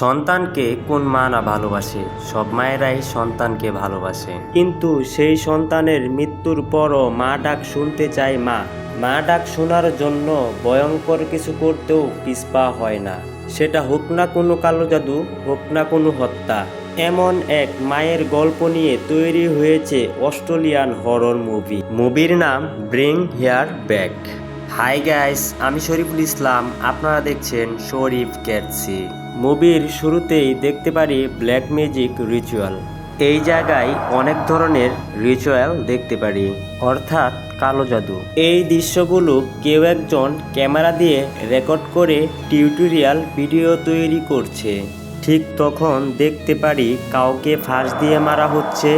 সন্তানকে কোন মা না ভালোবাসে? সব মায়েরাই সন্তানকে ভালোবাসে। কিন্তু সেই সন্তানের মৃত্যুর পরও মা ডাক শুনতে চায় মা। মা ডাক শোনার জন্য ভয়ঙ্কর কিছু করতেও পিছপা হয় না। সেটা হোক না কোনো কালো জাদু, হোক না কোনো হত্যা। এমন এক মায়ের গল্প নিয়ে তৈরি হয়েছে অস্ট্রেলিয়ান হরর মুভি। মুভির নাম bring here back. Hi guys, আমি শরীফুল ইসলাম। আপনারা দেখছেন শরীফ ক্যাটসি। মুভির শুরুতেই দেখতে পারি ব্ল্যাক ম্যাজিক রিচুয়াল। এই জায়গায় অনেক ধরনের রিচুয়াল দেখতে পারি, অর্থাৎ কালো জাদু। এই দৃশ্যগুলো কেউ একজন ক্যামেরা দিয়ে রেকর্ড করে টিউটোরিয়াল ভিডিও তৈরি করছে। ঠিক তখন দেখতে পারি কাউকে ফাঁস দিয়ে মারা হচ্ছে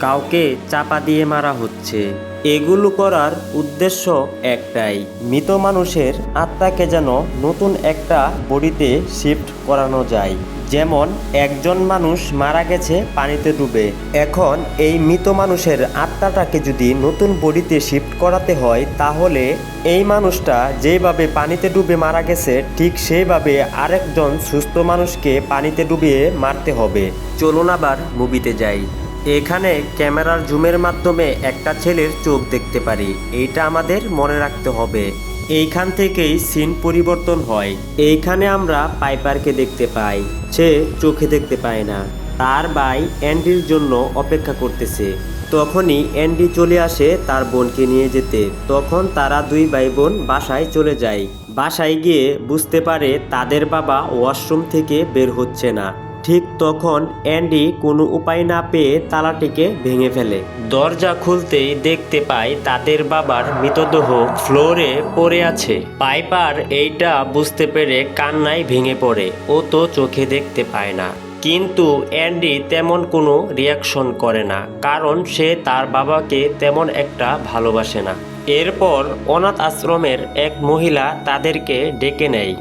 কাউকে চাপা দিয়ে মারা হচ্ছে। এগুলো করার উদ্দেশ্য একটাই, মৃত মানুষের আত্মাকে যেন নতুন একটা বডিতে শিফট করানো যায়। যেমন, একজন মানুষ মারা গেছে পানিতে ডুবে। এখন এই মৃত মানুষের আত্মাটাকে যদি নতুন বডিতে শিফট করাতে হয়, তাহলে এই মানুষটা যেভাবে পানিতে ডুবে মারা গেছে, ঠিক সেইভাবে আরেকজন সুস্থ মানুষকে পানিতে ডুবিয়ে মারতে হবে। চলুন আবার মুভিতে যাই। এখানে ক্যামেরার জুমের মাধ্যমে একটা ছেলের চোখ দেখতে পারি। এইটা আমাদের মনে রাখতে হবে। এইখান থেকেই সিন পরিবর্তন হয়। এইখানে আমরা পাইপারকে দেখতে পাই। সে চোখে দেখতে পায় না। তার ভাই অ্যান্ডির জন্য অপেক্ষা করতেছে। তখনই অ্যান্ডি চলে আসে তার বোনকে নিয়ে যেতে। তখন তারা দুই ভাই বোন বাসায় চলে যায়। বাসায় গিয়ে বুঝতে পারে তাদের বাবা ওয়াশরুম থেকে বের হচ্ছে না। ঠিক তখন অ্যান্ডি কোনো উপায় না পেয়ে তালাটিকে ভেঙে ফেলে। দরজা খুলতেই দেখতে পায় তাদের বাবার মৃতদেহ ফ্লোরে পড়ে আছে। পাইপার এইটা বুঝতে পেরে কান্নায় ভেঙে পড়ে। ও তো চোখে দেখতে পায় না। কিন্তু অ্যান্ডি তেমন কোনো রিয়াকশন করে না, কারণ সে তার বাবাকে তেমন একটা ভালোবাসে না। এরপর অনাথ আশ্রমের এক মহিলা তাদেরকে ডেকে নেয়।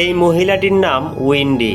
এই মহিলাটির নাম উইন্ডি।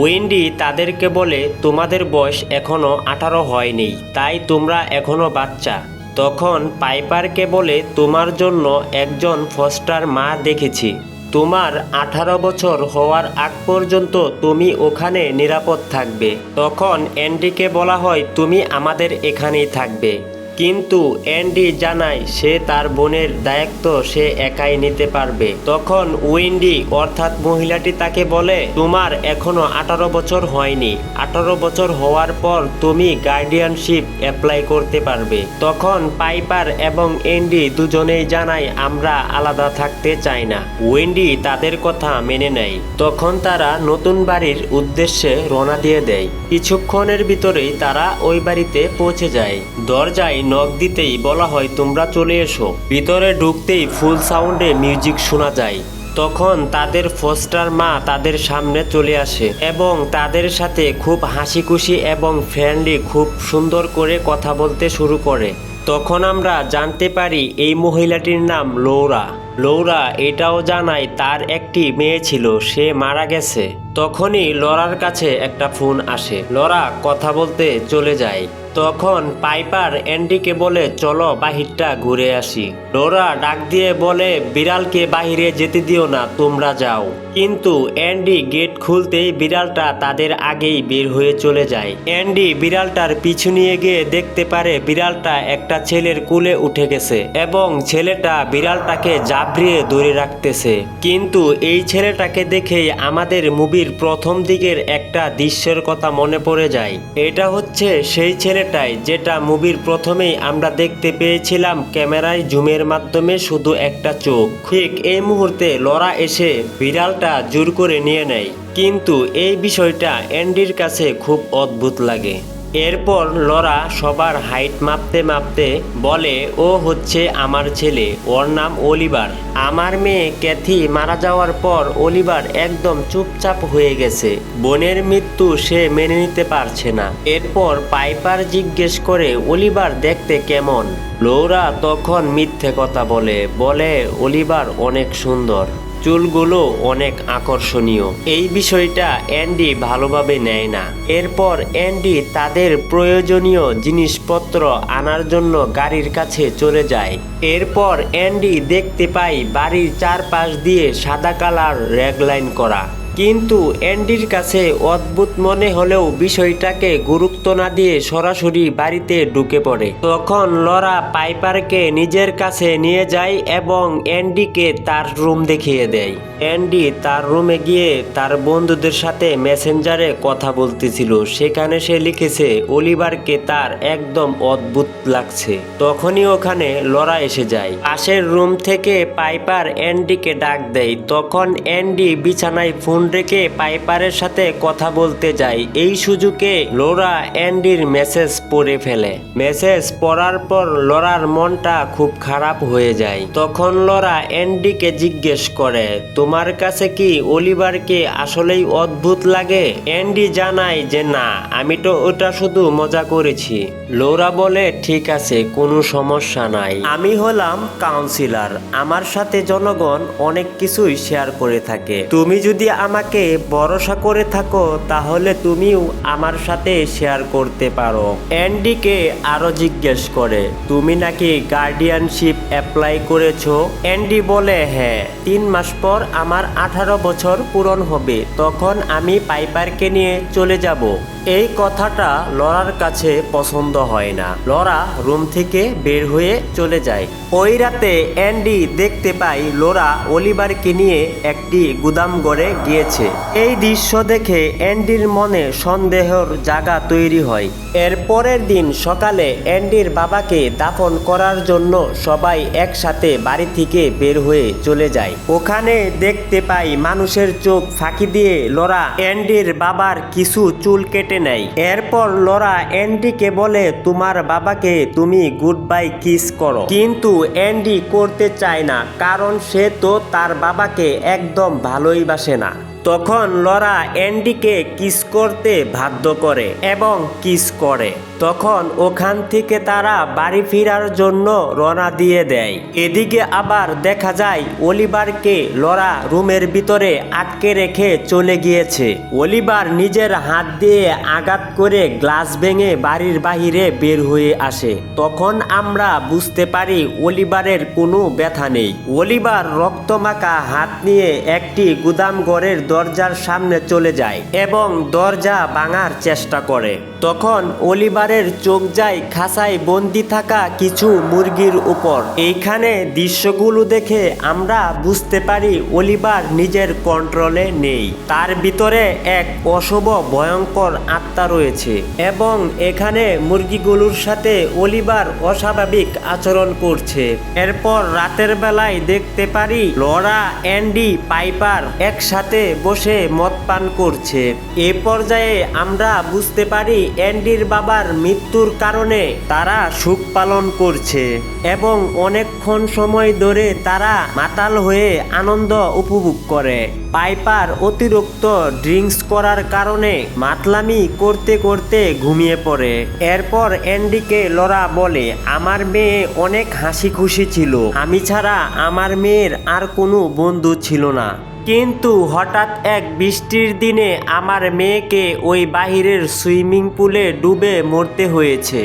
উইন্ডি তাদেরকে বলে, তোমাদের বয়স এখনও আঠারো হয়নি, তাই তোমরা এখনও বাচ্চা। তখন পাইপারকে বলে, তোমার জন্য একজন ফস্টার মা দেখেছি। তোমার আঠারো বছর হওয়ার আগ পর্যন্ত তুমি ওখানে নিরাপদ থাকবে। তখন অ্যান্ডিকে বলা হয়, তুমি আমাদের এখানেই থাকবে। কিন্তু অ্যান্ডি জানায় সে তার বোনের দায়িত্ব সে একাই নিতে পারবে। তখন উইন্ডি, অর্থাৎ মহিলাটি তাকে বলে, তোমার এখনও আঠারো বছর হয়নি। আঠারো বছর হওয়ার পর তুমি গার্ডিয়ানশিপ অ্যাপ্লাই করতে পারবে। তখন পাইপার এবং এন্ডি দুজনেই জানায়, আমরা আলাদা থাকতে চাই না। উইন্ডি তাদের কথা মেনে নেয়। তখন তারা নতুন বাড়ির উদ্দেশ্যে রওনা দিয়ে দেয়। কিছুক্ষণের ভিতরেই তারা ওই বাড়িতে পৌঁছে যায়। দরজায় নখ দিতেই বলা হয়, তোমরা চলে এসো। ভিতরে ঢুকতেই ফুল সাউন্ডে মিউজিক শোনা যায়। তখন তাদের ফস্টার মা তাদের সামনে চলে আসে এবং তাদের সাথে খুব হাসি খুশি এবং ফ্রেন্ডলি, খুব সুন্দর করে কথা বলতে শুরু করে। তখন আমরা জানতে পারি, এই মহিলাটির নাম লৌরা। লৌরা এটাও জানায় তার একটি মেয়ে ছিল, সে মারা গেছে। তখনই লরার কাছে একটা ফোন আসে। লরা কথা বলতে চলে যায়। তখন পাইপার অ্যান্ডিকে বলে, চলো বাহিরটা ঘুরে আসি। লোরা ডাক দিয়ে বলে, বিড়ালকে বাহিরে যেতে দিও না, তোমরা যাও। কিন্তু অ্যান্ডি গেট খুলতেই বিড়ালটা তাদের আগেই বের হয়ে চলে যায়। অ্যান্ডি বিড়ালটার পিছু নিয়ে গিয়ে দেখতে পারে, বিড়ালটা একটা ছেলের কুলে উঠে গেছে এবং ছেলেটা বিড়ালটাকে জাবড়িয়ে ধরে রাখতেছে। কিন্তু এই ছেলেটাকে দেখেই আমাদের মুভির প্রথম দিকের একটা দৃশ্যের কথা মনে পড়ে যায়। এটা হচ্ছে সেই ছেলেটাই যেটা মুভির প্রথমেই আমরা দেখতে পেয়েছিলাম ক্যামেরায় জুমের মাধ্যমে শুধু একটা চোখ। ঠিক এই মুহূর্তে লড়া এসে বিড়ালটা জোর করে নিয়ে নেয়। কিন্তু এই বিষয়টা অ্যান্ডির কাছে খুব অদ্ভুত লাগে। এরপর লরা সবার হাইট মাপতে মাপতে বলে, ও হচ্ছে আমার ছেলে, ওর নাম অলিভার। আমার মেয়ে ক্যাথি মারা যাওয়ার পর অলিভার একদম চুপচাপ হয়ে গেছে। বোনের মৃত্যু সে মেনে নিতে পারছে না। এরপর পাইপার জিজ্ঞেস করে, অলিভার দেখতে কেমন? লৌরা তখন মিথ্যে কথা বলে বলে, অলিভার অনেক সুন্দর। চুলগুলো অনেক আকর্ষণীয়। এই বিষয়টা অ্যান্ডি ভালোভাবে নেয় না। এরপর অ্যান্ডি তাদের প্রয়োজনীয় জিনিসপত্র আনার জন্য গাড়ির কাছে চলে যায়। এরপর অ্যান্ডি দেখতে পাই বাড়ির চারপাশ দিয়ে সাদা কালার রেগলাইন করা। কিন্তু অ্যান্ডির কাছে অদ্ভুত মনে হলেও বিষয়টাকে গুরুত্ব না দিয়ে সরাসরি বাড়িতে ঢুকে পড়ে। তখন লরা পাইপারকে নিজের কাছে নিয়ে যায় এবং অ্যান্ডিকে তার রুম দেখিয়ে দেয়। অ্যান্ডি তার রুমে গিয়ে তার বন্ধুদের সাথে মেসেঞ্জারে কথা বলতেছিল। সেখানে সে লিখেছে, অলিভারকে তার একদম অদ্ভুত লাগছে। তখনই ওখানে লরা এসে যায়। পাশের রুম থেকে পাইপার অ্যান্ডিকে ডাক দেয়। তখন অ্যান্ডি বিছানায় ফোন রেখে পাইপারের সাথে কথা বলতে যায় এই সুযোগে লোরা অ্যান্ডির মেসেজ পড়ে ফেলে। মেসেজ পড়ার পর লরার মনটা খুব খারাপ হয়ে যায়। তখন লরা অ্যান্ডিকে জিজ্ঞেস করে, তোমার কাছে কি অলিভারকে আসলেই অদ্ভুত লাগে? অ্যান্ডি জানায় যে, না, আমি তো ওটা শুধু মজা করেছি। লোরা বলে, ঠিক আছে, কোনো সমস্যা নাই। আমি হলাম কাউন্সিলার। আমার সাথে জনগণ অনেক কিছুই শেয়ার করে থাকে। তুমি যদি আমাকে ভরসা করে থাকো, তাহলে তুমিও আমার সাথে শেয়ার করতে পারো। অ্যান্ডিকে আরও জিজ্ঞেস করে, তুমি নাকি গার্ডিয়ানশিপ অ্যাপ্লাই করেছ? অ্যান্ডি বলে হ্যাঁ তিন মাস পর আমার আঠারো বছর পূরণ হবে, তখন আমি পাইপারকে নিয়ে চলে যাব। এই কথাটা লরার কাছে পছন্দ হয় না। লরা রুম থেকে বের হয়ে চলে যায়। ওই রাতে অ্যান্ডি দেখতে পাই লোরা অলিভারকে নিয়ে একটি গুদাম গড়ে গিয়েছে এই দৃশ্য দেখে অ্যান্ডির মনে সন্দেহর জায়গা তৈরি হয়। এর পরের দিন সকালে অ্যান্ডির বাবাকে দাফন করার জন্য সবাই একসাথে বাড়ি থেকে বের হয়ে চলে যায়। ওখানে দেখতে পাই মানুষের চোখ ফাঁকি দিয়ে লরা অ্যান্ডির বাবার কিছু চুল কেটে নেয়। এরপর লরা অ্যান্ডিকে বলে, তোমার বাবাকে তুমি গুড বাই কিস করো। কিন্তু অ্যান্ডি করতে চায় না, কারণ সে তো তার বাবাকে একদম ভালোই বাসে না। তখন লরা অ্যান্ডিকে কিস করতে বাধ্য করে এবং কিস করে। তখন ওখান থেকে তারা বাড়ি ফেরার জন্য রওনা দিয়ে দেয়। এদিকে আবার দেখা যায় অলিভারকে লরা রুমের ভিতরে আটকে রেখে চলে গিয়েছে। অলিভার নিজের হাত দিয়ে আঘাত করে গ্লাস ভেঙে বাড়ির বাহিরে বের হয়ে আসে। তখন আমরা বুঝতে পারি অলিভারের কোনো ব্যথা নেই। অলিভার রক্তমাখা হাত নিয়ে একটি গুদাম ঘরের দরজার সামনে চলে যায় এবং দরজা ভাঙার চেষ্টা করে। তখন অলিভারের চোখ যায় খাসায় বন্দি থাকা কিছু মুরগির উপর। এইখানে দৃশ্যগুলো দেখে আমরা বুঝতে পারি অলিভার নিজের কন্ট্রোলে নেই। তার ভিতরে এক অশুভ ভয়ঙ্কর আত্মা রয়েছে এবং এখানে মুরগিগুলোর সাথে অলিভার অস্বাভাবিক আচরণ করছে। এরপর রাতের বেলায় দেখতে পারি লরা, অ্যান্ডি, পাইপার একসাথে বসে মদ পান করছে। এ পর্যায়ে আমরা বুঝতে পারি অ্যান্ডির বাবার মৃত্যুর কারণে তারা সুখ পালন করছে এবং অনেকক্ষণ সময় ধরে তারা মাতাল হয়ে আনন্দ উপভোগ করে। পাইপার অতিরিক্ত ড্রিঙ্কস করার কারণে মাতলামি করতে করতে ঘুমিয়ে পড়ে। এরপর অ্যান্ডিকে লরা বলে, আমার মেয়ে অনেক হাসি খুশি ছিল। আমি ছাড়া আমার মেয়ের আর কোনো বন্ধু ছিল না। কিন্তু হঠাৎ এক বৃষ্টির দিনে আমার মেয়েকে ওই বাহিরের সুইমিং পুলে ডুবে মরতে হয়েছে।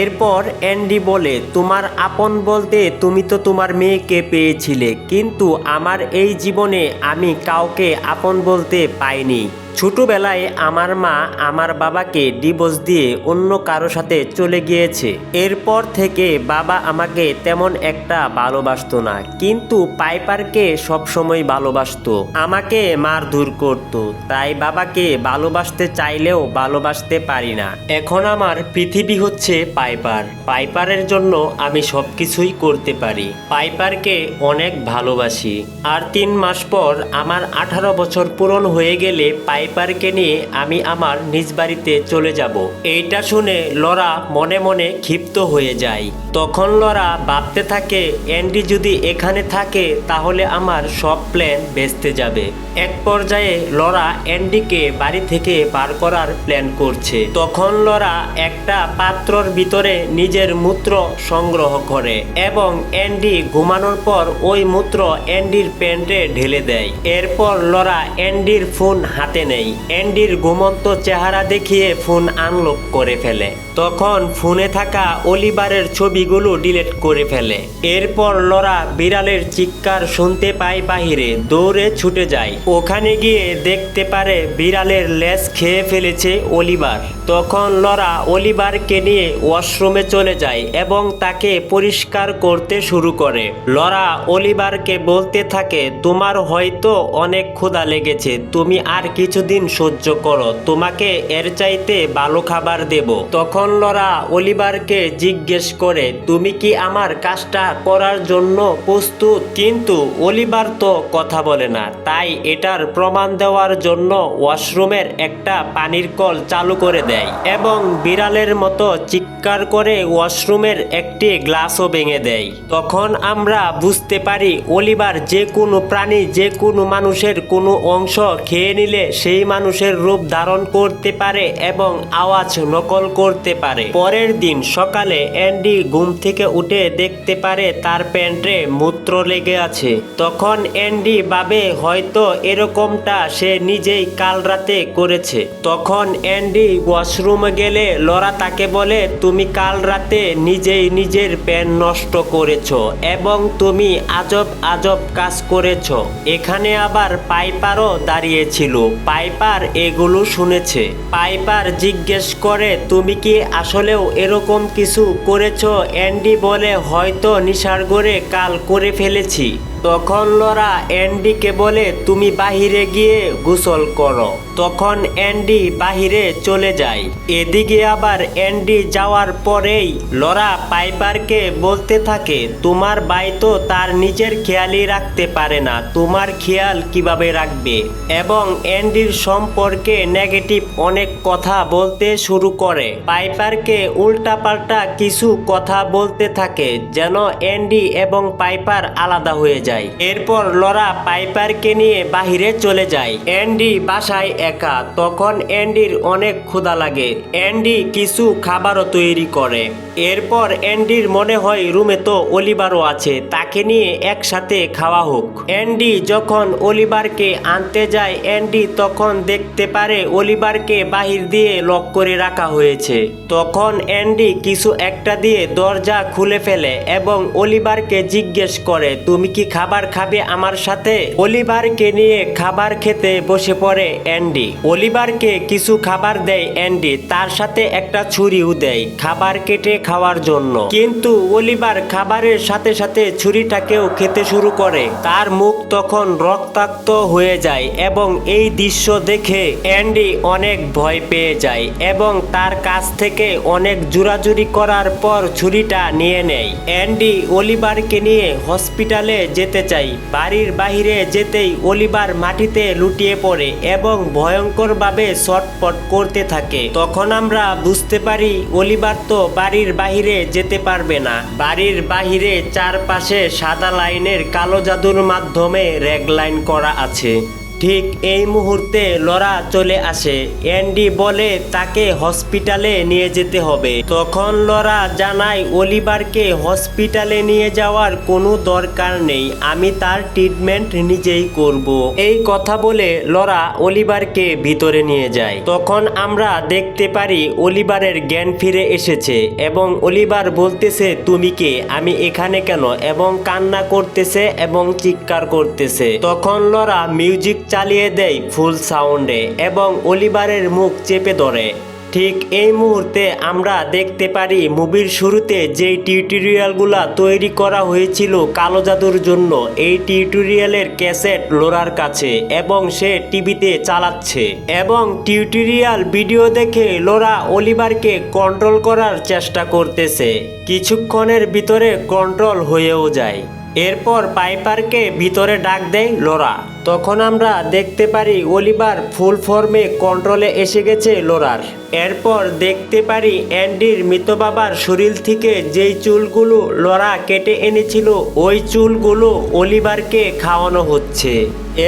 এরপর অ্যান্ডি বলে, তোমার আপন বলতে তুমি তো তোমার মেয়েকে পেয়েছিলে, কিন্তু আমার এই জীবনে আমি কাউকে আপন বলতে পাইনি। ছোটবেলায় আমার মা আমার বাবাকে ডিভোর্স দিয়ে অন্য কারও সাথে চলে গিয়েছে। এরপর থেকে বাবা আমাকে তেমন একটা ভালোবাসতো না, কিন্তু পাইপারকে সবসময় ভালোবাসতো। আমাকে মারধর করতো, তাই বাবাকে ভালোবাসতে চাইলেও ভালোবাসতে পারি না। এখন আমার পৃথিবী হচ্ছে পাইপার। পাইপারের জন্য আমি সবকিছুই করতে পারি। পাইপারকে অনেক ভালোবাসি। আর তিন মাস পর আমার আঠারো বছর পূরণ হয়ে গেলে পাইপারকে নিয়ে আমি আমার নিজ বাড়িতে চলে যাব। এইটা শুনে লরা মনে মনে ক্ষিপ্ত হয়ে যায়। তখন লরা ভাবতে থাকে, অ্যান্ডি যদি এখানে থাকে, তাহলে আমার সব প্ল্যান বেচতে যাবে। এক পর্যায়ে লরা অ্যান্ডিকে বাড়ি থেকে বার করার প্ল্যান করছে। তখন লরা একটা পাত্রর ভিতরে নিজের মূত্র সংগ্রহ করে এবং অ্যান্ডি ঘুমানোর পর ওই মূত্র অ্যান্ডির প্যান্টে ঢেলে দেয়। এরপর লরা অ্যান্ডির ফোন হাতে নেয়। নেই। অ্যান্ডির ঘুমন্ত চেহারা দেখিয়ে ফোন আনলক করে ফেলে। তখন ফোনে থাকা অলিভারের ছবিগুলো ডিলিট করে ফেলে। এরপর লরা বিড়ালের চিৎকার শুনতে পায় বাহিরে, দৌড়ে ছুটে যায়। ওখানে গিয়ে দেখতে পারে বিড়ালের লেজ খেয়ে ফেলেছে অলিভার তখন লরা অলিভারকে নিয়ে ওয়াশরুমে চলে যায় এবং তাকে পরিষ্কার করতে শুরু করে। লরা অলিভারকে বলতে থাকে, তোমার হয়তো অনেক ক্ষুধা লেগেছে, তুমি আর কিছুদিন সহ্য করো, তোমাকে এর চাইতে ভালো খাবার দেব। তখন লরা অলিভারকে জিজ্ঞেস করে, তুমি কি আমার কাজটা করার জন্য প্রস্তুত? কিন্তু অলিভার তো কথা বলে না। তাই এটার প্রমাণ দেওয়ার জন্য ওয়াশরুমের একটা পানির কল চালু করে দেয় এবং বিড়ালের মতো চিৎকার করে ওয়াশরুমের একটি গ্লাসও ভেঙে দেয়। তখন আমরা বুঝতে পারি অলিভার যে কোনো প্রাণী, যে কোনো মানুষের কোনো অংশ খেয়ে নিলে সেই মানুষের রূপ ধারণ করতে পারে এবং আওয়াজ নকল করতে পারে। পরের দিন সকালে অ্যান্ডি ঘুম থেকে উঠে দেখতে পারে তার প্যান্টে মূত্র লেগে আছে। তখন অ্যান্ডি ভাবে, হয়তো এরকমটা সে নিজেই কাল রাতে করেছে। তখন অ্যান্ডি ওয়াশরুমে গেলে লরা তাকে বলে, তুমি কাল রাতে নিজেই নিজের প্যান্ট নষ্ট করেছ এবং তুমি আজব আজব কাজ করেছ। এখানে আবার পাইপারও দাঁড়িয়েছিল পাইপার এগুলো শুনেছে। পাইপার জিজ্ঞেস করে, তুমি কি আসলেও এরকম কিছু করেছ, অ্যান্ডি বলে হয়তো নিশার গড়ে কাল করে ফেলেছি। তখন লরা অ্যান্ডিকে বলে, তুমি বাহিরে গিয়ে গোসল করো। তখন অ্যান্ডি বাহিরে চলে যায়। এদিকে আবার অ্যান্ডি যাওয়ার পরেই লরা পাইপারকে বলতে থাকে, তোমার ভাই তো তার নিজের খেয়ালই রাখতে পারে না। তোমার খেয়াল কীভাবে রাখবে? এবং অ্যান্ডির সম্পর্কে নেগেটিভ অনেক কথা বলতে শুরু করে। পাইপারকে উল্টাপাল্টা কিছু কথা বলতে থাকে, যেন অ্যান্ডি এবং পাইপার আলাদা হয়ে যায়। এরপর লরা পাইপারকে নিয়ে বাহিরে চলে যায়। অ্যান্ডি বাসায় একা, তখন অ্যান্ডির অনেক ক্ষুধা লাগে। অ্যান্ডি কিছু খাবারও তৈরি করে। এরপর অ্যান্ডির মনে হয় রুমে তো অলিভারও আছে, তাকে নিয়ে একসাথে খাওয়া হোক। অ্যান্ডি যখন অলিভারকে আনতে যায়, অ্যান্ডি তখন দেখতে পারে অলিভারকে বাহির দিয়ে লক করে রাখা হয়েছে। তখন অ্যান্ডি কিছু একটা দিয়ে দরজা খুলে ফেলে এবং অলিভারকে জিজ্ঞেস করে, তুমি কি খাবার খাবে আমার সাথে? অলিভারকে নিয়ে খাবার খেতে বসে পড়ে অ্যান্ডি। অলিভারকে কিছু খাবার দেয় অ্যান্ডি, তার সাথে একটা ছুরিও দেয় খাবার কেটে খাওয়ার জন্য। কিন্তু অলিভার খাবারের সাথে সাথে ছুরিটাকেও খেতে শুরু করে। তার মুখ তখন রক্তাক্ত হয়ে যায় এবং এই দৃশ্য দেখে অ্যান্ডি অনেক ভয় পেয়ে যায় এবং তার কাছ থেকে অনেক জোরাজুরি করার পর ছুরিটা নিয়ে নেয়। অ্যান্ডি অলিভারকে নিয়ে হসপিটালে যেতে চাই বাড়ির বাহিরে যেতেই অলিভার মাটিতে লুটিয়ে পড়ে এবং ভয়ঙ্করভাবে ছটপট করতে থাকে। তখন আমরা বুঝতে পারি অলিবার তো বাড়ির বাহিরে যেতে পারবে না। বাড়ির বাহিরে চারপাশে সাদা লাইনের কালো জাদুর মাধ্যমে রেগ লাইন করা আছে। ঠিক এই মুহূর্তে লরা চলে আসে। অ্যান্ডি বলে তাকে হসপিটালে নিয়ে যেতে হবে। তখন লরা জানায়, অলিভারকে হসপিটালে নিয়ে যাওয়ার কোনো দরকার নেই। আমি তার ট্রিটমেন্ট নিজেই করব। এই কথা বলে লরা অলিভারকে ভিতরে নিয়ে যায়। তখন আমরা দেখতে পারি অলিভারের জ্ঞান ফিরে এসেছে এবং অলিভার বলতেছে, তুমি কে? আমি এখানে কেন? এবং কান্না করতেছে এবং চিৎকার করতেছে। তখন লরা মিউজিক চালিয়ে দেয় ফুল সাউন্ডে এবং অলিভারের মুখ চেপে ধরে। ঠিক এই মুহূর্তে আমরা দেখতে পারি মুভির শুরুতে যেই টিউটোরিয়ালগুলা তৈরি করা হয়েছিল কালো জাদুর জন্য, এই টিউটোরিয়ালের ক্যাসেট লোরার কাছে এবং সে টিভিতে চালাচ্ছে। এবং টিউটোরিয়াল ভিডিও দেখে লোরা অলিভারকে কন্ট্রোল করার চেষ্টা করতেছে। কিছুক্ষণের ভিতরে কন্ট্রোল হয়েও যায়। এরপর পাইপারকে ভিতরে ডাক দেয় লোরা। তখন আমরা দেখতে পারি অলিভার ফুল ফর্মে কন্ট্রোলে এসে গেছে লোরার। এরপর দেখতে পারি অ্যান্ডির মৃত বাবার শরীর থেকে যেই চুলগুলো লোরা কেটে এনেছিল, ওই চুলগুলো অলিভারকে খাওয়ানো হচ্ছে।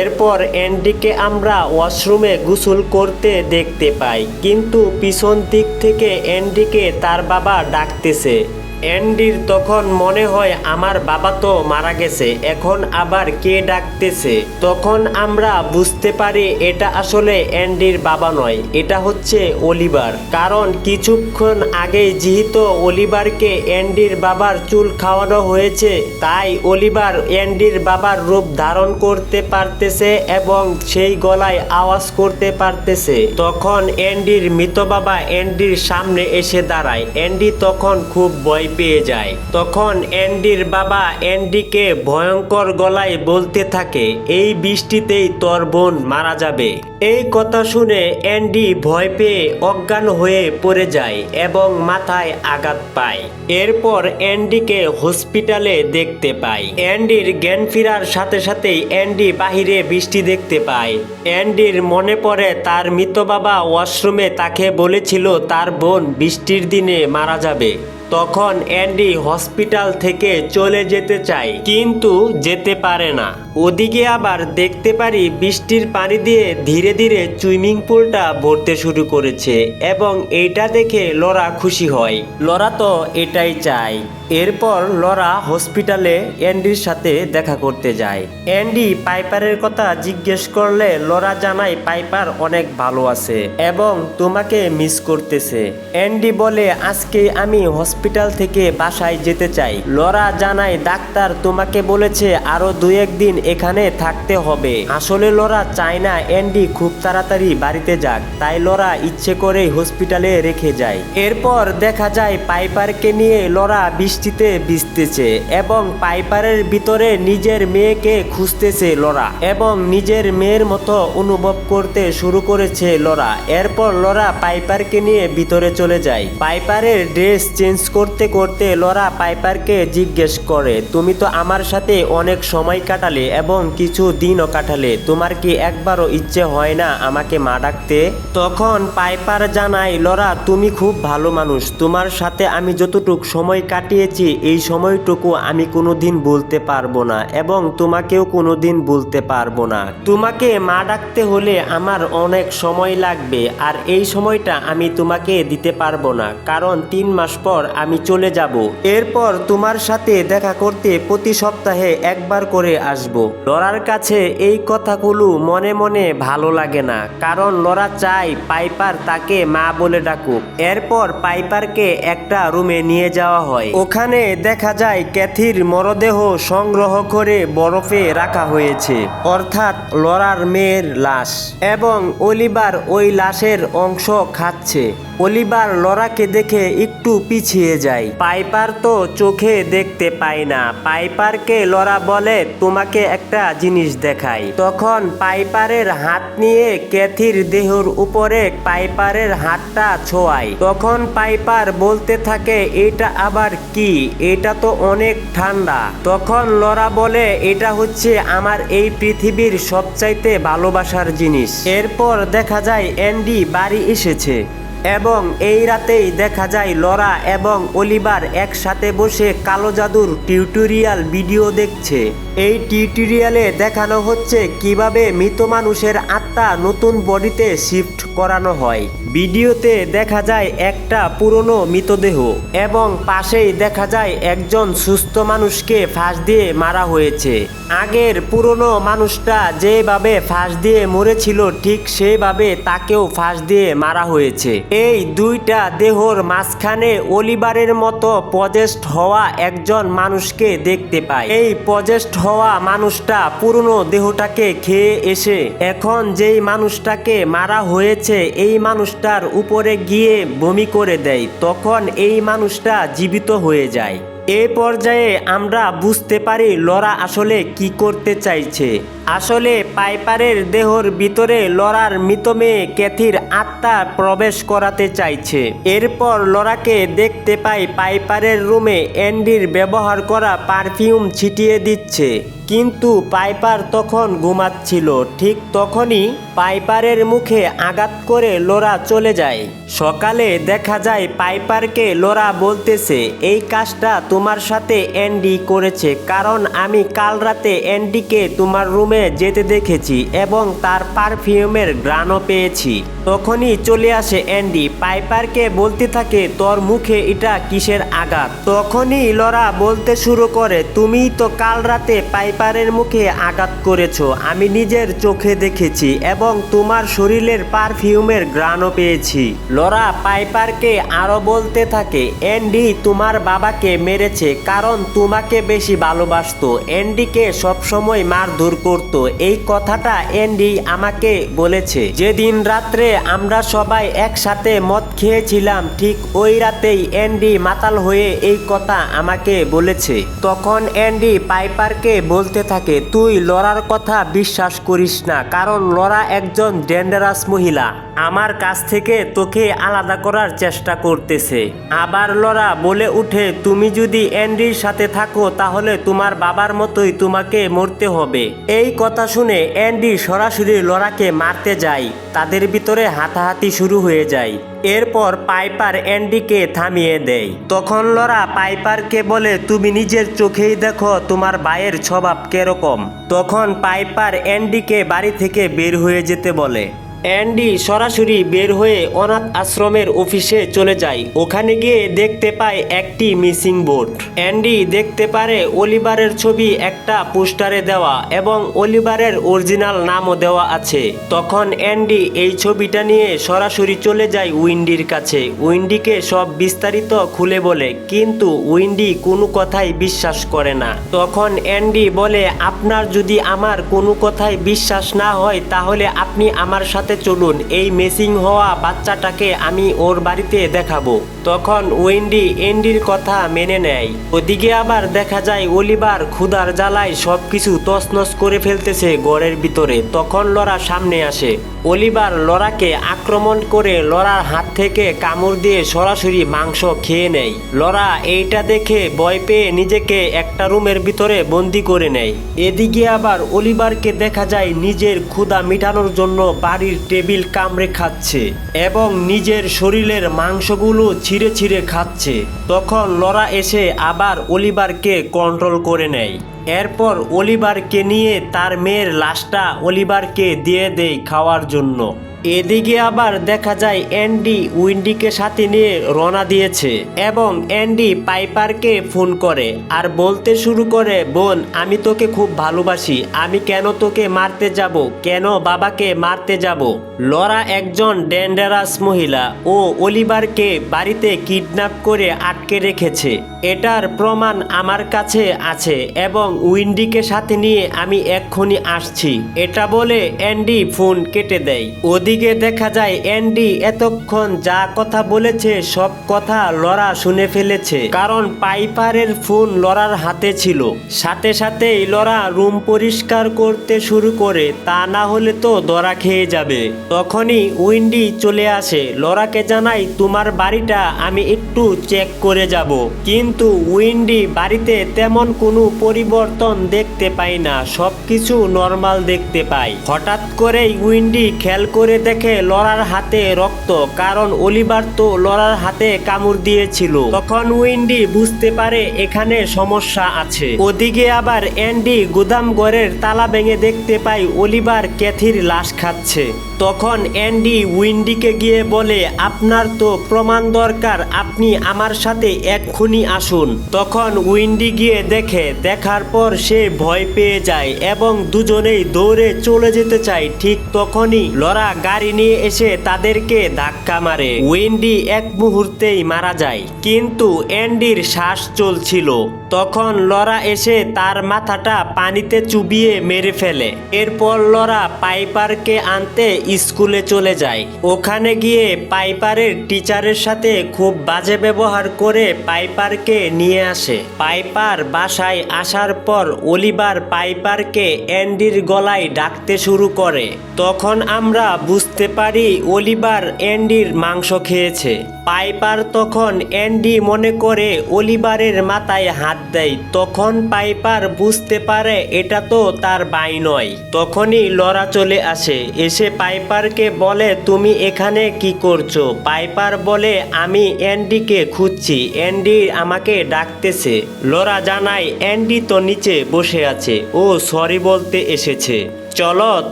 এরপর অ্যান্ডিকে আমরা ওয়াশরুমে গোসল করতে দেখতে পাই, কিন্তু পিছন দিক থেকে অ্যান্ডিকে তার বাবা ডাকতেছে। অ্যান্ডির তখন মনে হয় আমার বাবা তো মারা গেছে, এখন আবার কে ডাকতেছে? তখন আমরা বুঝতে পারি এটা আসলে অ্যান্ডির বাবা নয়, এটা হচ্ছে অলিভার। কারণ কিছুক্ষণ আগে যেহেতু অলিভারকে অ্যান্ডির বাবার চুল খাওয়ানো হয়েছে, তাই অলিভার অ্যান্ডির বাবার রূপ ধারণ করতে পারতেছে এবং সেই গলায় আওয়াজ করতে পারতেছে। তখন অ্যান্ডির মৃত বাবা অ্যান্ডির সামনে এসে দাঁড়ায়। অ্যান্ডি তখন খুব ভয় পেয়ে যায়। তখন অ্যান্ডির বাবা অ্যান্ডিকে ভয়ঙ্কর গলায় বলতে থাকে, এই বৃষ্টিতেই তোর বোন মারা যাবে। এই কথা শুনে অ্যান্ডি ভয় পেয়ে অজ্ঞান হয়ে পড়ে যায় এবং মাথায় আঘাত পায়। এরপর অ্যান্ডিকে হসপিটালে দেখতে পায়। অ্যান্ডির জ্ঞান ফেরার সাথে সাথেই অ্যান্ডি বাহিরে বৃষ্টি দেখতে পায়। অ্যান্ডির মনে পড়ে, তার মৃত বাবা ওয়াশরুমে তাকে বলেছিল তার বোন বৃষ্টির দিনে মারা যাবে। তখন অ্যান্ডি হসপিটাল থেকে চলে যেতে চায়, কিন্তু যেতে পারে না। ওদিকে আবার দেখতে পারি বৃষ্টির পানি দিয়ে ধীরে ধীরে সুইমিং পুলটা ভরতে শুরু করেছে এবং এইটা দেখে লরা খুশি হয়। লরা তো এটাই চায়। এরপর লরা হসপিটালে অ্যান্ডির সাথে দেখা করতে যায়। অ্যান্ডি পাইপারের কথা জিজ্ঞেস করলে লরা জানায়, পাইপার অনেক ভালো আছে এবং তোমাকে মিস করতেছে। অ্যান্ডি বলে, আজকে আমি হসপিটাল থেকে বাসায় যেতে চাই। লরা জানায়, ডাক্তার তোমাকে বলেছে আরও দু একদিন এখানে থাকতে হবে। আসলে লরা চায় না, অ্যান্ডি, খুব তাড়াতাড়ি বাড়িতে যাক। তাই লরা ইচ্ছে করেই হসপিটালে রেখে যায়। এরপর দেখা যায়, পাইপারকে নিয়ে লরা বৃষ্টিতে ভিজতেছে এবং পাইপারের ভিতরে নিজের মেয়েকে খুঁজতেছে লরা এবং নিজের মেয়ের মতো অনুভব করতে শুরু করেছে লরা। এরপর লরা পাইপারকে নিয়ে ভিতরে চলে যায়। পাইপারের ড্রেস চেঞ্জ করতে করতে লরা পাইপারকে জিজ্ঞেস করে, তুমি তো আমার সাথে অনেক সময় কাটালে এবং কিছু দিনও কাটালে, তোমার কি একবারও ইচ্ছে হয় না আমাকে মা ডাকতে? তখন পাইপার জানায়, লরা, তুমি খুব ভালো মানুষ, তোমার সাথে আমি যতটুক সময় কাটিয়েছি, এই সময়টুকু আমি কোনোদিন বলতে পারব না এবং তোমাকেও কোনোদিন বলতে পারব না। তোমাকে মা ডাকতে হলে আমার অনেক সময় লাগবে, আর এই সময়টা আমি তোমাকে দিতে পারব না, কারণ তিন মাস পর আমি চলে যাব। এরপর তোমার সাথে দেখা করতে প্রতি সপ্তাহে একবার করে আসব। লরার কাছে এই কথাগুলো মনে মনে ভালো লাগে না, কারণ লরা চায় পাইপার তাকে মা বলে ডাকুক। এরপর পাইপারকে একটা রুমে নিয়ে যাওয়া হয়। ওখানে দেখা যায় ক্যাথির মরদেহ সংগ্রহ করে বরফে রাখা হয়েছে, অর্থাৎ লরার মেয়ের লাশ, এবং অলিভার ওই লাশের অংশ খাচ্ছে। অলিভার লরাকে দেখে একটু পিছিয়ে যায়। পাইপার তো চোখে দেখতে পায় না। পাইপারকে লরা বলে, তোমাকে একটা জিনিস দেখাই। তখন পাইপারের হাত নিয়ে ক্যাথির দেহর উপরে পাইপারের হাতটা ছোঁয়ায়। তখন পাইপার বলতে থাকে, এটা আবার কি? এটা তো অনেক ঠান্ডা। তখন লরা বলে, এটা হচ্ছে আমার এই পৃথিবীর সবচাইতে ভালোবাসার জিনিস। এরপর দেখা যায়, অ্যান্ডি বাড়ি এসেছে। এবং এই রাতেই দেখা যায় লরা এবং অলিভার একসাথে বসে কালো জাদুর টিউটোরিয়াল ভিডিও দেখছে। এই টিউটোরিয়ালে দেখানো হচ্ছে কীভাবে মৃত মানুষের আত্মা নতুন বডিতে শিফট করানো হয়। ভিডিওতে দেখা যায় একটা পুরনো মৃতদেহ এবং পাশেই দেখা যায় একজন সুস্থ মানুষকে ফাঁস দিয়ে মারা হয়েছে। আগের পুরনো মানুষটা যেভাবে ফাঁস দিয়ে মরেছিল ঠিক সেভাবে তাকেও ফাঁস দিয়ে মারা হয়েছে। এই দুইটা দেহর মাঝখানে অলিবারের মতো পজেস্ট হওয়া একজন মানুষকে দেখতে পায়। এই পজেস্ট হওয়া মানুষটা পুরনো দেহটাকে খেয়ে এসে, এখন যেই মানুষটাকে মারা হয়েছে, এই মানুষটার উপরে গিয়ে বমি করে দেয়। তখন এই মানুষটা জীবিত হয়ে যায়। এ পর্যায়ে আমরা বুঝতে পারি লরা আসলে কি করতে চাইছে। আসলে পাইপারের দেহর ভিতরে লরার মৃত মেয়ে ক্যাথির আত্মা প্রবেশ করাতে চাইছে। এরপর লরাকে দেখতে পাই পাইপারের রুমে অ্যান্ডির ব্যবহার করা পারফিউম ছিটিয়ে দিচ্ছে। কিন্তু পাইপার তখন ঘুমাচ্ছিল, ঠিক তখনই পাইপারের মুখে আঘাত করে লোরা চলে যায়। সকালে দেখা যায় পাইপারকে লোরা বলতেছে, এই কাজটা তোমার সাথে অ্যান্ডি করেছে, কারণ আমি কাল রাতে অ্যান্ডিকে তোমার রুমে যেতে দেখেছি এবং তার পারফিউমের গ্রানও পেয়েছি। তখনই চলে আসে অ্যান্ডি পাইপারকে বলতে থাকে, তোর মুখে এটা কিসের আঘাত? তখনই লরা বলতে শুরু করে তুমি তো কাল রাতে পাইপারের মুখে আঘাত করেছ, আমি নিজের চোখে দেখেছি এবং তোমার শরীরের পারফিউমের গ্রানও পেয়েছি। লরা পাইপারকে আরও বলতে থাকে, অ্যান্ডি তোমার বাবাকে মেরেছে কারণ তোমাকে বেশি ভালোবাসতো। অ্যান্ডিকে সবসময় মারধর করত। এই কথাটা অ্যান্ডি আমাকে বলেছে। যেদিন রাত্রে আমরা সবাই একসাথে মদ খেয়েছিলাম, ঠিক ওই রাতেই অ্যান্ডি মাতাল হয়ে এই কথা আমাকে বলেছে। তখন অ্যান্ডি পাইপারকে বলতে থাকে তুই লরার কথা বিশ্বাস করিস না কারণ লরা একজন ডেন্ডারাস মহিলা। আমার কাছ থেকে তোকে আলাদা করার চেষ্টা করতেছে। আবার লরা বলে উঠে, তুমি যদি অ্যান্ডির সাথে থাকো, তাহলে তোমার বাবার মতোই তোমাকে মরতে হবে। এই কথা শুনে অ্যান্ডি সরাসরি লড়াকে মারতে যায়। তাদের ভিতরে হাতাহাতি শুরু হয়ে যায়। এরপর পাইপার অ্যান্ডিকে থামিয়ে দেয়। তখন লরা পাইপারকে বলে, তুমি নিজের চোখেই দেখো তোমার ভাইয়ের স্বভাব কেরকম। তখন পাইপার অ্যান্ডিকে বাড়ি থেকে বের হয়ে যেতে বলে। অ্যান্ডি সরাসরি বের হয়ে অনাথ আশ্রমের অফিসে চলে যায়। ওখানে গিয়ে দেখতে পায় একটি মিসিং বোর্ড। অ্যান্ডি দেখতে পারে অলিভারের ছবি একটা পোস্টারে দেওয়া এবং অলিভারের অরিজিনাল নামও দেওয়া আছে। তখন অ্যান্ডি এই ছবিটা নিয়ে সরাসরি চলে যায় উইন্ডির কাছে। উইন্ডিকে সব বিস্তারিত খুলে বলে, কিন্তু উইন্ডি কোনো কথাই বিশ্বাস করে না। তখন অ্যান্ডি বলে, আপনার যদি আমার কোনো কথাই বিশ্বাস না হয়, তাহলে আপনি আমার সাথে চলুন, এই মেসিং হওয়া বাচ্চাটাকে আমি ওর বাড়িতে দেখাবো। তখন ওয়েন্ডি এন্ডির কথা মেনে নেয়। ওদিকে আবার দেখা যায় অলিভার ক্ষুধার জ্বালায় সবকিছু তছনছ করে ফেলতেছে গড়ের ভিতরে। তখন লরা সামনে আসে। অলিভার লরাকে আক্রমণ করে লরার হাত থেকে কামড় দিয়ে সরাসরি মাংস খেয়ে নেয়। লরা এইটা দেখে ভয় পেয়ে নিজেকে একটা রুমের ভিতরে বন্দি করে নেয়। এদিকে আবার অলিভারকে দেখা যায় নিজের ক্ষুধা মিটানোর জন্য বাড়ির টেবিল কামড়ে খাচ্ছে এবং নিজের শরীরের মাংসগুলো ছিঁড়ে ছিঁড়ে খাচ্ছে। তখন লরা এসে আবার অলিভারকে কন্ট্রোল করে নেয়। এরপর অলিভারকে নিয়ে তার মেয়ের লাশটা অলিভারকে দিয়ে দেয় খাওয়ার জন্য। এদিকে আবার দেখা যায় অ্যান্ডি উইন্ডিকে সাথে নিয়ে রওনা দিয়েছে এবং অ্যান্ডি পাইপারকে ফোন করে আর বলতে শুরু করে, বোন, আমি তোকে খুব ভালোবাসি। আমি কেন তোকে মারতে যাব? কেন বাবাকে মারতে যাব? লরা একজন ডেন্ডারাস মহিলা ও অলিভারকে বাড়িতে কিডন্যাপ করে আটকে রেখেছে। এটার প্রমাণ আমার কাছে আছে এবং উইন্ডিকে সাথে নিয়ে আমি এক্ষুনি আসছি। এটা বলে অ্যান্ডি ফোন কেটে দেয়। ওদিকে দেখা যায়, অ্যান্ডি, এতক্ষণ যা কথা বলেছে, সব কথা লরা শুনে ফেলেছে। কারণ পাইপারের ফোন লরার হাতে ছিল। সাথে সাথেই লরা রুম পরিষ্কার করতে শুরু করে, তা না হলে তো দরা খেয়ে যাবে। তখনই উইন্ডি চলে আসে, লরাকে জানাই, তোমার বাড়িটা আমি একটু চেক করে যাব। কিন্তু উইন্ডি বাড়িতে তেমন কোনো পরিবর্তন দেখতে পাই না, সবকিছু নর্মাল দেখতে পাই হঠাৎ করেই উইন্ডি খেয়াল করে দেখে লরার হাতে রক্ত, কারণ অলিভার তো লরার হাতে কামড় দিয়েছিল। তখন উইন্ডি বুঝতে পারে এখানে সমস্যা আছে। ওদিকে আবার অ্যান্ডি গুদাম ঘরের তালা ভেঙে দেখতে পাই অলিভার ক্যাথির লাশ খাচ্ছে। তখন অ্যান্ডি উইন্ডিকে গিয়ে বলে, আপনার তো প্রমাণ দরকার, আপনি আমার সাথে এক্ষুনি আসুন। তখন উইন্ডি গিয়ে দেখে, দেখার পর সে ভয় পেয়ে যায় এবং দুজনেই দৌড়ে চলে যেতে চায়। ঠিক তখনই লরা গাড়ি নিয়ে এসে তাদেরকে ধাক্কা মারে। উইন্ডি এক মুহূর্তেই মারা যায়, কিন্তু অ্যান্ডির শ্বাস চলছিল। তখন লরা এসে তার মাথাটা পানিতে চুবিয়ে মেরে ফেলে। এরপর লরা পাইপারকে আনতে স্কুলে চলে যায়। ওখানে গিয়ে পাইপারের টিচারের সাথে খুব বাজে ব্যবহার করে পাইপারকে নিয়ে আসে। পাইপার বাসায় আসার পর অলিভার পাইপারকে অ্যান্ডির গলায় ডাকতে শুরু করে। তখন আমরা বুঝতে পারি অলিভার অ্যান্ডির মাংস খেয়েছে। পাইপার তখন অ্যান্ডি মনে করে অলিভারের মাথায় হাত দেয়। তখন পাইপার বুঝতে পারে এটা তো তার বাই নয়। তখনই লড়া চলে আসে। এসে পাইপারকে বলে, তুমি এখানে কি করছ? পাইপার বলে, আমি অ্যান্ডিকে খুঁজছি। অ্যান্ডি আমাকে ডাকতেছে। লরা জানায়, অ্যান্ডি তো নিচে বসে আছে। ও সরি বলতে এসেছে। চলো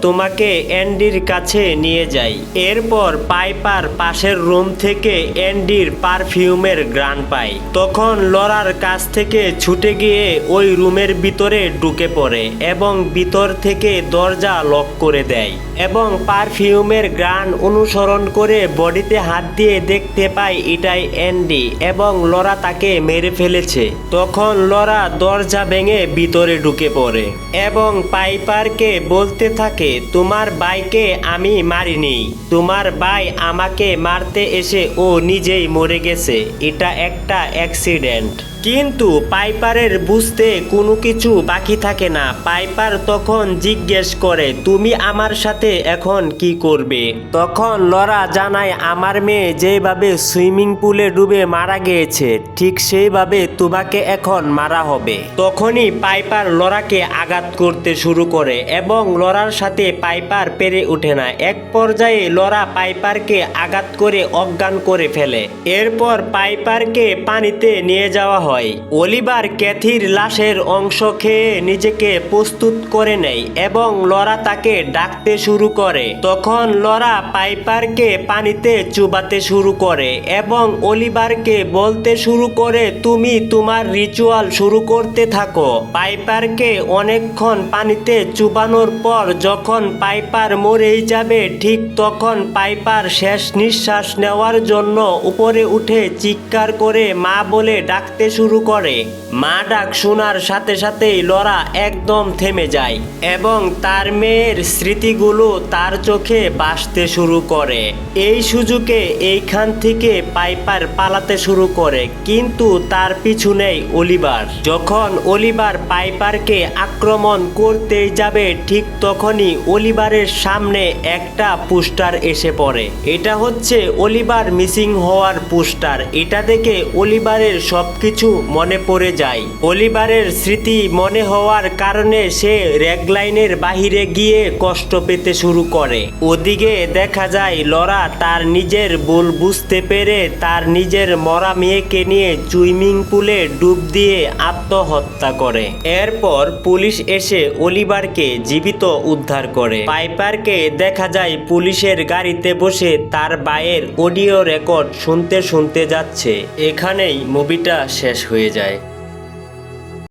তোমাকে অ্যান্ডির কাছে নিয়ে যাই। এরপর পাইপার পাশের রুম থেকে অ্যান্ডির পারফিউমের গ্রান পায়। তখন লরার কাছ থেকে ছুটে গিয়ে ওই রুমের ভিতরে ঢুকে পড়ে এবং ভিতর থেকে দরজা লক করে দেয় এবং পারফিউমের গ্রান অনুসরণ করে বডিতে হাত দিয়ে দেখতে পায় এটাই অ্যান্ডি এবং লরা তাকে মেরে ফেলেছে। তখন লরা দরজা ভেঙে ভিতরে ঢুকে পড়ে এবং পাইপারকে বলতে থাকে, তোমার বাইকে আমি মারিনি। তোমার বাই আমাকে মারতে এসে ও নিজেই মরে গেছে। এটা একটা অ্যাক্সিডেন্ট কিন্তু পাইপারের বুঝতে কোনো কিছু বাকি থাকে না। পাইপার তখন জিজ্ঞেস করে, তুমি আমার সাথে এখন কি করবে? তখন লরা জানায়, আমার মেয়ে যেভাবে সুইমিং পুলে ডুবে মারা গিয়েছে, ঠিক সেইভাবে তোমাকে এখন মারা হবে। তখনই পাইপার লরাকে আঘাত করতে শুরু করে এবং লরার সাথে পাইপার পেরে ওঠে না। এক পর্যায়ে লরা পাইপারকে আঘাত করে অজ্ঞান করে ফেলে। এরপর পাইপারকে পানিতে নিয়ে যাওয়া হয়। অলিভার ক্যাথির লাশের অংশ খেয়ে নিজেকে প্রস্তুত করে নেয় এবং লরা তাকে ডাকতে শুরু করে। তখন লরা পাইপারকে পানিতে চুবাতে শুরু করে এবং অলিভারকে বলতে শুরু করে, তুমি তোমার রিচুয়াল শুরু করতে থাকো। পাইপারকে অনেকক্ষণ পানিতে চুবানোর পর যখন পাইপার মরেই যাবে, ঠিক তখন পাইপার শেষ নিঃশ্বাস নেওয়ার জন্য উপরে উঠে চিৎকার করে মা বলে ডাকতে শুরু করে। মা ডাক শোনার সাথে সাথেই লরা একদম থেমে যায় এবং তার মেয়ের স্মৃতিগুলো তার চোখে বাসতে শুরু করে। এই সুযোগে এইখান থেকে পাইপার পালাতে শুরু করে, কিন্তু তার পিছু নেই অলিভার। যখন অলিভার পাইপারকে আক্রমণ করতেই যাবে, ঠিক তখনই অলিভারের সামনে একটা পোস্টার এসে পড়ে। এটা হচ্ছে অলিভার মিসিং হওয়ার পোস্টার। এটা দেখে অলিভারের সবকিছু মনে পড়ে যায়। অলিভারের স্মৃতি মনে হওয়ার কারণে সে রেগলাইনের বাহিরে গিয়ে কষ্ট পেতে শুরু করে। ওদিকে দেখা যায়, লরা তার নিজের ভুল বুঝতে পেরে তার নিজের মরা মেয়েকে নিয়ে সুইমিং পুলে ডুব দিয়ে আত্মহত্যা করে। এরপর পুলিশ এসে অলিভারকে জীবিত উদ্ধার করে। পাইপারকে দেখা যায়, পুলিশের গাড়িতে বসে তার বায়ের অডিও রেকর্ড শুনতে শুনতে যাচ্ছে। এখানেই মুভিটা শেষ হয়ে যায়।